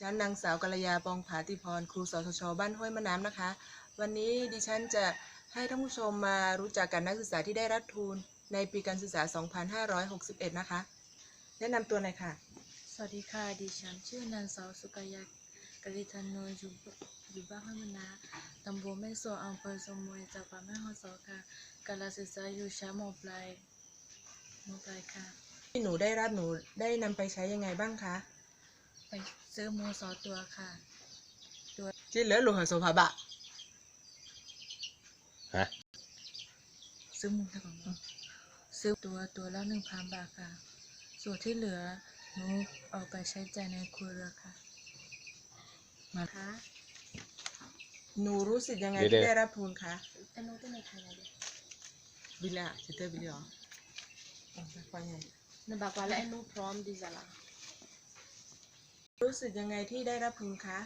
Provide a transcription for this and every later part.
ฉันนางสาวกัลยาปองผาติพร ครูสทช บ้านห้วยมะน้ำนะคะ วันนี้ดิฉันจะให้ท่านผู้ชมมารู้จักกับนักศึกษาที่ได้รับทุนในปีการศึกษา 2561 นะคะ แนะนำตัวหน่อยค่ะ สวัสดีค่ะ ดิฉันชื่อนางสาวสุกายากริธนโนอยู่อยู่บ้านห้วยมะนาตำบลแม่โสอำเภอสมวยจังหวัดแม่ฮ่องสอนค่ะการศึกษาอยู่ชั้นมปลายมปลายค่ะ ที่หนูได้รับหนูได้นำไปใช้ยังไงบ้างคะ ไปซื้อหมูสอตัวค่ะที่เหลือหลวงหโสภาบะฮะซื้อหมูค่ะของซื้อตัวตัวละหนึ่งพันบาทค่ะ ส่วนที่เหลือหนูเอาไปใช้จ่ายในครัวเรือนค่ะ มาคะหนูรู้สึกยังไงเดี๋ยว ที่ได้รับทุนคะแต่หนูต้องในไทยเลยบิลล่าจิเตอร์บิลลี่หรออ๋อไม่ค่อยไงในบากว่าและหนูพร้อมดีจ้ะล่ะ รู้สึกยังไงที่ได้รับทุนคะ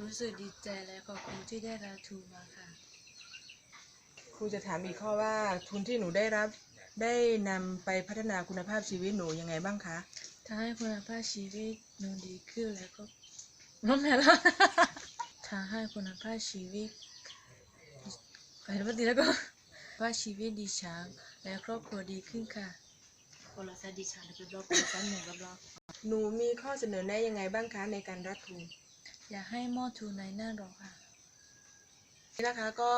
รู้สึกดีใจและขอบคุณที่ได้รับทุนมาค่ะ ครูจะถามอีกข้อว่าทุนที่หนูได้รับได้นำไปพัฒนาคุณภาพชีวิตหนูยังไงบ้างคะทำให้คุณภาพชีวิตหนูดีขึ้นแล้วก็น้องแม่แล้วทำให้คุณภาพชีวิตไปแล้วดีแล้วก็ว่าชีวิตดิฉันและครอบครัวดีขึ้นค่ะคนละแซดิฉันเป็นรอบคนละแซหนึ่งกับรอบ หนูมีข้อเสนอแนะยังไงบ้างคะในการรับทุนอยากให้มอบทุนในหน้าหรอกค่ะนี่นะคะก็